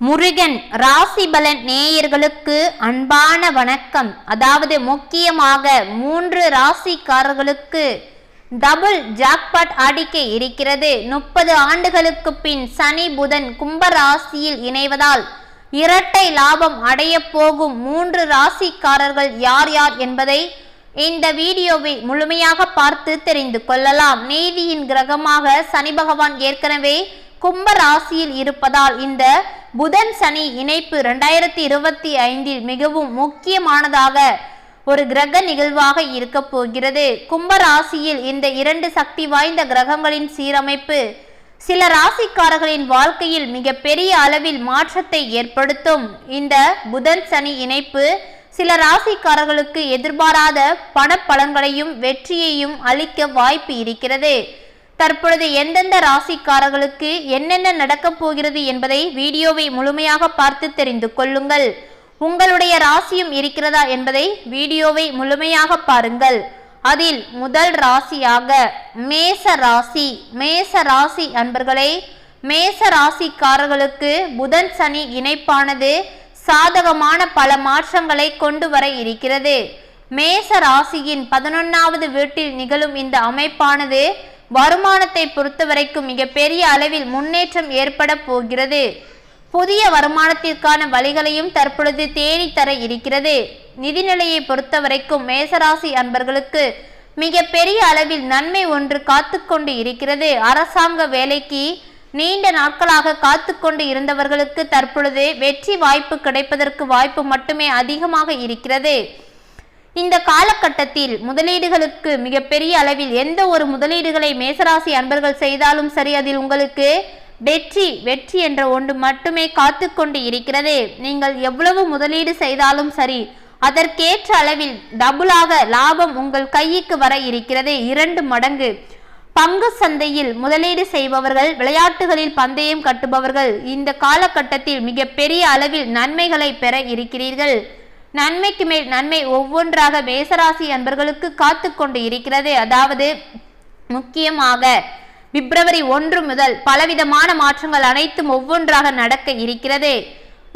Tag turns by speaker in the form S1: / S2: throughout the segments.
S1: முருகன் ராசிபலன் நேயர்களுக்கு அன்பான வணக்கம். அதாவது முக்கியமாக மூன்று ராசிக்காரர்களுக்கு டபுள் ஜாக்பாட் அடிக்க இருக்கிறது. முப்பது ஆண்டுகளுக்கு பின் சனி புதன் கும்ப ராசியில் இணைவதால் இரட்டை லாபம் அடைய போகும் மூன்று ராசிக்காரர்கள் யார் யார் என்பதை இந்த வீடியோவை முழுமையாக பார்த்து தெரிந்து கொள்ளலாம். நீதியின் கிரகமாக சனி பகவான் ஏற்கனவே கும்ப ராசியில் இருப்பதால் இந்த புதன் சனி இணைப்பு ரெண்டாயிரத்தி இருபத்தி ஐந்தில் மிகவும் முக்கியமானதாக ஒரு கிரக நிகழ்வாக இருக்க போகிறது. கும்ப ராசியில் இந்த இரண்டு சக்தி வாய்ந்த கிரகங்களின் சீரமைப்பு சில ராசிக்காரர்களின் வாழ்க்கையில் மிக பெரிய அளவில் மாற்றத்தை ஏற்படுத்தும். இந்த புதன் சனி இணைப்பு சில ராசிக்காரர்களுக்கு எதிர்பாராத பணப்பலன்களையும் வெற்றியையும் அளிக்க வாய்ப்பு இருக்கிறது. தற்பொழுது எந்தெந்த ராசிக்காரர்களுக்கு என்னென்ன நடக்கப் போகிறது என்பதை வீடியோவை முழுமையாக பார்த்து தெரிந்து கொள்ளுங்கள். உங்களுடைய ராசியும் இருக்கிறதா என்பதை வீடியோவை முழுமையாக பாருங்கள். அதில் முதல் ராசியாக மேச ராசி. மேச ராசி அன்பர்களே மேச ராசிக்காரர்களுக்கு புதன் சனி இணைப்பானது சாதகமான பல மாற்றங்களை கொண்டு வர இருக்கிறது. மேச ராசியின் பதினொன்னாவது வீட்டில் நிகழும் இந்த அமைப்பானது வருமானத்தை பொறுத்தவரைக்கும் மிகப்பெரிய அளவில் முன்னேற்றம் ஏற்பட போகிறது. புதிய வருமானத்திற்கான வழிகளையும் தற்பொழுது தேடித்தர இருக்கிறது. நிதிநிலையை பொறுத்தவரைக்கும் மேசராசி அன்பர்களுக்கு மிக பெரிய அளவில் நன்மை ஒன்று காத்து கொண்டு இருக்கிறது. அரசாங்க வேலைக்கு நீண்ட நாட்களாக காத்து கொண்டு இருந்தவர்களுக்கு தற்பொழுது வெற்றி வாய்ப்பு கிடைப்பதற்கு வாய்ப்பு மட்டுமே அதிகமாக இருக்கிறது. இந்த காலகட்டத்தில் முதலீடுகளுக்கு மிகப்பெரிய அளவில் எந்த ஒரு முதலீடுகளை மேசராசி அன்பர்கள் செய்தாலும் சரி அதில் உங்களுக்கு வெற்றி வெற்றி என்ற ஒன்று மட்டுமே காத்து கொண்டு இருக்கிறது. நீங்கள் எவ்வளவு முதலீடு செய்தாலும் சரி அதற்கேற்ற அளவில் டபுளாக லாபம் உங்கள் கைக்கு வர இருக்கிறது. இரண்டு மடங்கு. பங்கு சந்தையில் முதலீடு செய்பவர்கள் விளையாட்டுகளில் பந்தயம் கட்டுபவர்கள் இந்த காலகட்டத்தில் மிகப்பெரிய அளவில் நன்மைகளை பெற இருக்கிறீர்கள். நன்மைக்கு மேல் நன்மை ஒவ்வொன்றாக மேசராசி அன்பர்களுக்கு காத்து கொண்டு இருக்கிறது. அதாவது முக்கியமாக பிப்ரவரி ஒன்று முதல் பலவிதமான மாற்றங்கள் அனைத்தும் ஒவ்வொன்றாக நடக்க இருக்கிறது.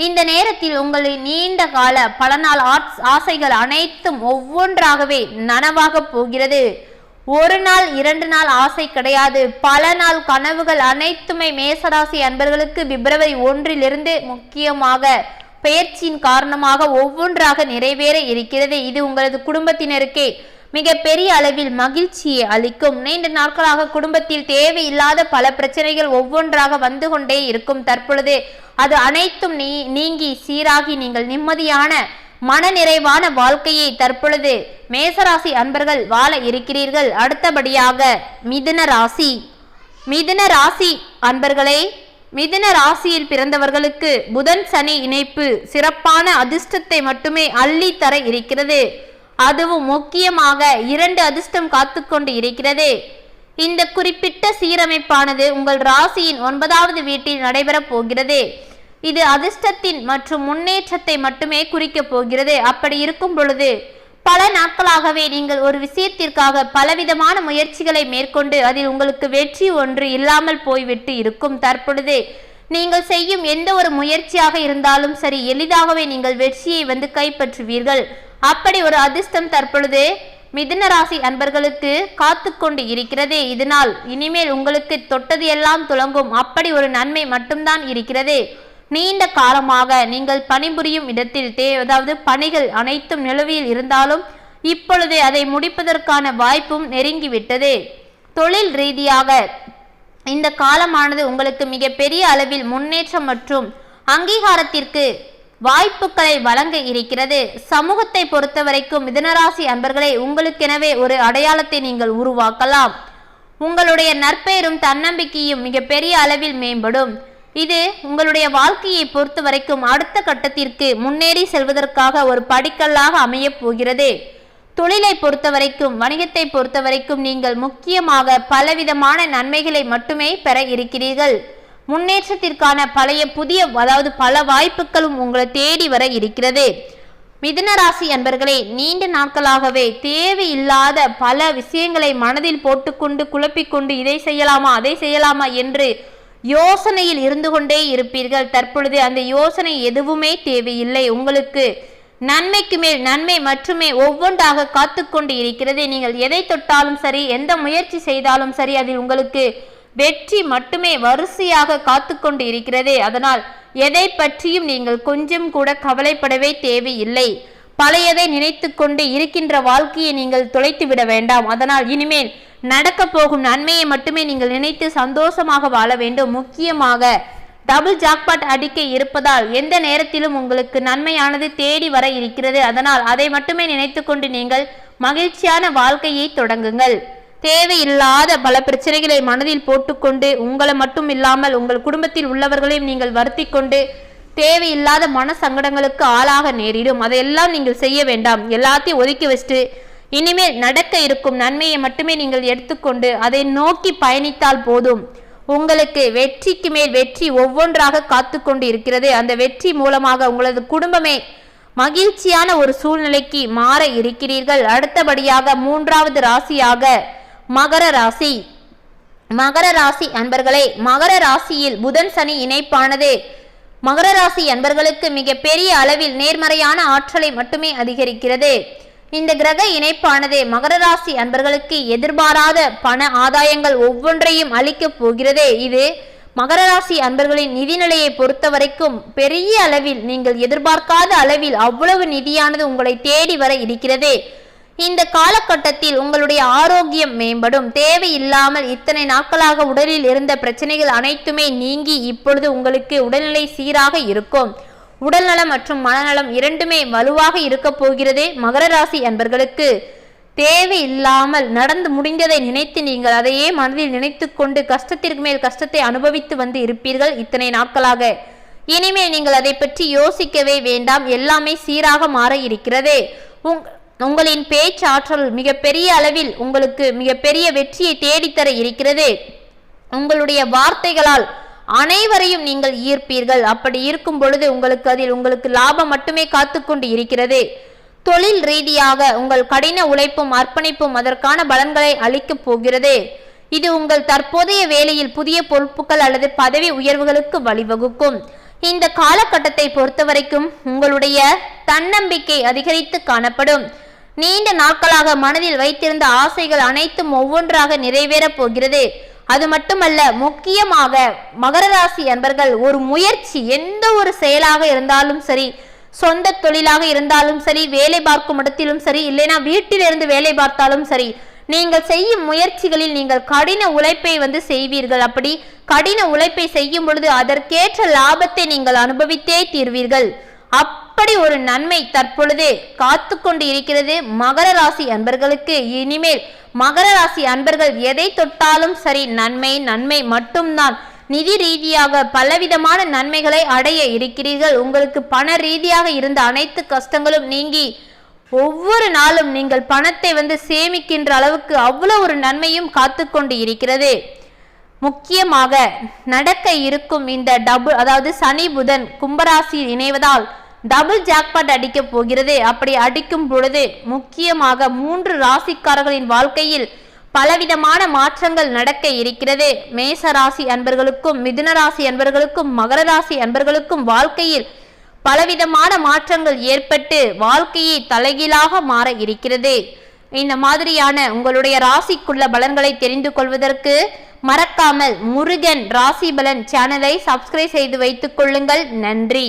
S1: இந்த நேரத்தில் உங்களின் நீண்ட கால பல நாள் ஆசைகள் அனைத்தும் ஒவ்வொன்றாகவே நனவாக போகிறது. ஒரு நாள் இரண்டு நாள் ஆசை கிடையாது. பல நாள் கனவுகள் அனைத்துமே மேசராசி அன்பர்களுக்கு பிப்ரவரி ஒன்றிலிருந்து முக்கியமாக பெயர்ச்சியின் காரணமாக ஒவ்வொன்றாக நிறைவேற இருக்கிறது. இது உங்களது குடும்பத்தினருக்கே மிக பெரிய அளவில் மகிழ்ச்சியை அளிக்கும். நீண்ட நாட்களாக குடும்பத்தில் தேவையில்லாத பல பிரச்சனைகள் ஒவ்வொன்றாக வந்து கொண்டே இருக்கும் தற்பொழுது. அது அனைத்தும் நீ நீங்கி சீராகி நீங்கள் நிம்மதியான மன நிறைவான வாழ்க்கையை தற்பொழுது மேசராசி அன்பர்கள் வாழ இருக்கிறீர்கள். அடுத்தபடியாக மிதுன ராசி. மிதுன ராசி அன்பர்களே மிதுன ராசியில் பிறந்தவர்களுக்கு புதன் சனி இணைப்பு சிறப்பான அதிர்ஷ்டத்தை மட்டுமே அள்ளி தர இருக்கிறது. அதுவும் முக்கியமாக இரண்டு அதிர்ஷ்டம் காத்து கொண்டு இருக்கிறது. இந்த குறிப்பிட்ட சீரமைப்பானது உங்கள் ராசியின் ஒன்பதாவது வீட்டில் நடைபெறப் போகிறது. இது அதிர்ஷ்டத்தின் மற்றும் முன்னேற்றத்தை மட்டுமே குறிக்கப் போகிறது. அப்படி இருக்கும் பொழுது பல நாட்களாகவே நீங்கள் ஒரு விஷயத்திற்காக பலவிதமான முயற்சிகளை மேற்கொண்டு அதில் உங்களுக்கு வெற்றி ஒன்று இல்லாமல் போய்விட்டு இருக்கும். தற்பொழுது நீங்கள் செய்யும் எந்த ஒரு முயற்சியாக இருந்தாலும் சரி எளிதாகவே நீங்கள் வெற்றியை வந்து கைப்பற்றுவீர்கள். அப்படி ஒரு அதிர்ஷ்டம் தற்பொழுது மிதுன ராசி அன்பர்களுக்கு காத்து கொண்டு இருக்கிறது. இதனால் இனிமேல் உங்களுக்கு தொட்டது எல்லாம் துளங்கும். அப்படி ஒரு நன்மை மட்டும்தான் இருக்கிறது. நீண்ட காலமாக நீங்கள் பணிபுரியும் இடத்தில் தே அதாவது பணிகள் அனைத்தும் நிலுவையில் இருந்தாலும் இப்பொழுது அதை முடிப்பதற்கான வாய்ப்பும் நெருங்கிவிட்டது. தொழில் ரீதியாக இந்த காலமானது உங்களுக்கு மிக பெரிய அளவில் முன்னேற்றம் மற்றும் அங்கீகாரத்திற்கு வாய்ப்புகளை வழங்க இருக்கிறது. சமூகத்தை பொறுத்தவரைக்கும் மிதனராசி அன்பர்களை உங்களுக்கெனவே ஒரு அடையாளத்தை நீங்கள் உருவாக்கலாம். உங்களுடைய நற்பெயரும் தன்னம்பிக்கையும் மிக பெரிய அளவில் மேம்படும். இது உங்களுடைய வாழ்க்கையை பொறுத்த வரைக்கும் அடுத்த கட்டத்திற்கு முன்னேறி செல்வதற்காக ஒரு படிக்கல்லாக அமையப் போகிறது. தொழிலை பொறுத்த வரைக்கும் வணிகத்தை பொறுத்த வரைக்கும் நீங்கள் முக்கியமாக பலவிதமான நன்மைகளை மட்டுமே பெற இருக்கிறீர்கள். முன்னேற்றத்திற்கான பழைய புதிய அதாவது பல வாய்ப்புகளும் உங்களை தேடி வர இருக்கிறது. மிதுனராசி அன்பர்களே நீண்ட நாட்களாகவே தேவையில்லாத பல விஷயங்களை மனதில் போட்டுக்கொண்டு குழப்பிக்கொண்டு இதை செய்யலாமா அதை செய்யலாமா என்று யோசனையில் இருந்து கொண்டே இருப்பீர்கள். தற்பொழுது அந்த யோசனை எதுவுமே தேவையில்லை. உங்களுக்கு நன்மைக்கு மேல் நன்மை மட்டுமே ஒவ்வொன்றாக காத்து கொண்டு இருக்கிறது. நீங்கள் எதை தொட்டாலும் சரி எந்த முயற்சி செய்தாலும் சரி அதில் உங்களுக்கு வெற்றி மட்டுமே வரிசையாக காத்து கொண்டு இருக்கிறது. அதனால் எதை பற்றியும் நீங்கள் கொஞ்சம் கூட கவலைப்படவே தேவையில்லை. பழையதை நினைத்து கொண்டு இருக்கின்ற வாழ்க்கையை நீங்கள் தொலைத்து விட வேண்டாம். அதனால் இனிமேல் நடக்க போகும் நன்மையை மட்டுமே நீங்கள் நினைத்து சந்தோஷமாக வாழ வேண்டும். முக்கியமாக டபுள் ஜாக்பாட் அடிக்க இருப்பதால் எந்த நேரத்திலும் உங்களுக்கு நன்மையானது தேடி வர இருக்கிறது. அதனால் அதை மட்டுமே நினைத்து கொண்டு நீங்கள் மகிழ்ச்சியான வாழ்க்கையை தொடங்குங்கள். தேவையில்லாத பல பிரச்சனைகளை மனதில் போட்டுக்கொண்டு உங்களை மட்டும் இல்லாமல் உங்கள் குடும்பத்தில் உள்ளவர்களையும் நீங்கள் வருத்தி கொண்டு தேவையில்லாத மன சங்கடங்களுக்கு ஆளாக நேரிடும். அதையெல்லாம் நீங்கள் செய்ய வேண்டாம். எல்லாத்தையும் ஒதுக்கி வச்சுட்டு இனிமேல் நடக்க இருக்கும் நன்மையை மட்டுமே நீங்கள் எடுத்துக்கொண்டு அதை நோக்கி பயணித்தால் போதும். உங்களுக்கு வெற்றிக்கு மேல் வெற்றி ஒவ்வொன்றாக காத்து கொண்டு இருக்கிறது. அந்த வெற்றி மூலமாக உங்களது குடும்பமே மகிழ்ச்சியான ஒரு சூழ்நிலைக்கு மாற இருக்கிறீர்கள். அடுத்தபடியாக மூன்றாவது ராசியாக மகர ராசி. மகர ராசி அன்பர்களே மகர ராசியில் புதன் சனி இணைப்பானது. மகர ராசி அன்பர்களுக்கு மிக பெரிய அளவில் நேர்மறையான ஆற்றலை மட்டுமே அதிகரிக்கிறது. இந்த கிரக இணைப்பானது மகர ராசி அன்பர்களுக்கு எதிர்பாராத பண ஆதாயங்கள் ஒவ்வொன்றையும் அளிக்கப் போகிறது. இது மகர ராசி அன்பர்களின் நிதிநிலையை பொறுத்த வரைக்கும் பெரிய அளவில் நீங்கள் எதிர்பார்க்காத அளவில் அவ்வளவு நிதியானது உங்களை தேடி வர இருக்கிறது. இந்த காலகட்டத்தில் உங்களுடைய ஆரோக்கியம் மேம்படும். தேவையில்லாமல் இத்தனை நாட்களாக உடலில் இருந்த பிரச்சனைகள் அனைத்துமே நீங்கி இப்பொழுது உங்களுக்கு உடல்நிலை சீராக இருக்கும். உடல்நலம் மற்றும் மனநலம் இரண்டுமே வலுவாக இருக்க போகிறது மகர ராசி அன்பர்களுக்கு. தேவையில்லாமல் நடந்து முடிந்ததை நினைத்து நீங்கள் அதையே மனதில் நினைத்து கொண்டு கஷ்டத்திற்கு மேல் கஷ்டத்தை அனுபவித்து வந்து இருப்பீர்கள் இத்தனை நாட்களாக. இனிமேல் நீங்கள் அதை பற்றி யோசிக்கவே வேண்டாம். எல்லாமே சீராக மாற இருக்கிறது. உங் உங்களின் பேச்சாற்றல் மிகப்பெரிய அளவில் உங்களுக்கு மிகப்பெரிய வெற்றியை தேடித்தர இருக்கிறது. உங்களுடைய வார்த்தைகளால் அனைவரையும் நீங்கள் ஈர்ப்பீர்கள். அப்படி இருக்கும் பொழுது உங்களுக்கு அதில் உங்களுக்கு லாபம் மட்டுமே காத்துக்கொண்டு இருக்கிறது. தொழில் ரீதியாக உங்கள் கடின உழைப்பும் அர்ப்பணிப்பும் அதற்கான பலன்களை அளிக்கப் போகிறது. இது உங்கள் தற்போதைய வேலையில் புதிய பொறுப்புகள் அல்லது பதவி உயர்வுகளுக்கு வழிவகுக்கும். இந்த காலகட்டத்தை பொறுத்தவரைக்கும் உங்களுடைய தன்னம்பிக்கை அதிகரித்து காணப்படும். நீண்ட நாட்களாக மனதில் வைத்திருந்த ஆசைகள் அனைத்தும் ஒவ்வொன்றாக நிறைவேறப் போகிறது. அது மட்டுமல்ல முக்கியமாக மகர ராசி அன்பர்கள் ஒரு முயற்சி எந்த ஒரு செயலாக இருந்தாலும் சரி சொந்த தொழிலாக இருந்தாலும் சரி வேலை பார்க்கும் இடத்திலும் சரி இல்லைனா வீட்டிலிருந்து வேலை பார்த்தாலும் சரி நீங்கள் செய்யும் முயற்சிகளில் நீங்கள் கடின உழைப்பை வந்து செய்வீர்கள். அப்படி கடின உழைப்பை செய்யும் பொழுது அதற்கேற்ற லாபத்தை நீங்கள் அனுபவித்தே தீர்வீர்கள். அப்படி ஒரு நன்மை தற்பொழுது காத்து கொண்டு இருக்கிறது மகர ராசி அன்பர்களுக்கு. இனிமேல் மகர ராசி அன்பர்கள் எதை தொட்டாலும் சரி நன்மை நன்மை மட்டும்தான். நிதி ரீதியாக பலவிதமான நன்மைகளை அடைய இருக்கிறீர்கள். உங்களுக்கு பண ரீதியாக இருந்த அனைத்து கஷ்டங்களும் நீங்கி ஒவ்வொரு நாளும் நீங்கள் பணத்தை வந்து சேமிக்கின்ற அளவுக்கு அவ்வளோ ஒரு நன்மையும் காத்து கொண்டு இருக்கிறது. முக்கியமாக நடக்க இருக்கும் இந்த டபுள் அதாவது சனி புதன் கும்பராசி இணைவதால் டபுள் ஜாக்பாட் அடிக்க போகிறது. அப்படி அடிக்கும் பொழுது முக்கியமாக மூன்று ராசிக்காரர்களின் வாழ்க்கையில் பலவிதமான மாற்றங்கள் நடக்க இருக்கிறது. மேச ராசி அன்பர்களுக்கும் மிதுன ராசி அன்பர்களுக்கும் மகர ராசி அன்பர்களுக்கும் வாழ்க்கையில் பலவிதமான மாற்றங்கள் ஏற்பட்டு வாழ்க்கையை தலைகீழாக மாற இருக்கிறது. இந்த மாதிரியான உங்களுடைய ராசிக்குள்ள பலன்களை தெரிந்து கொள்வதற்கு மறக்காமல் முருகன் ராசி பலன் சேனலை சப்ஸ்கிரைப் செய்து வைத்துக் கொள்ளுங்கள். நன்றி.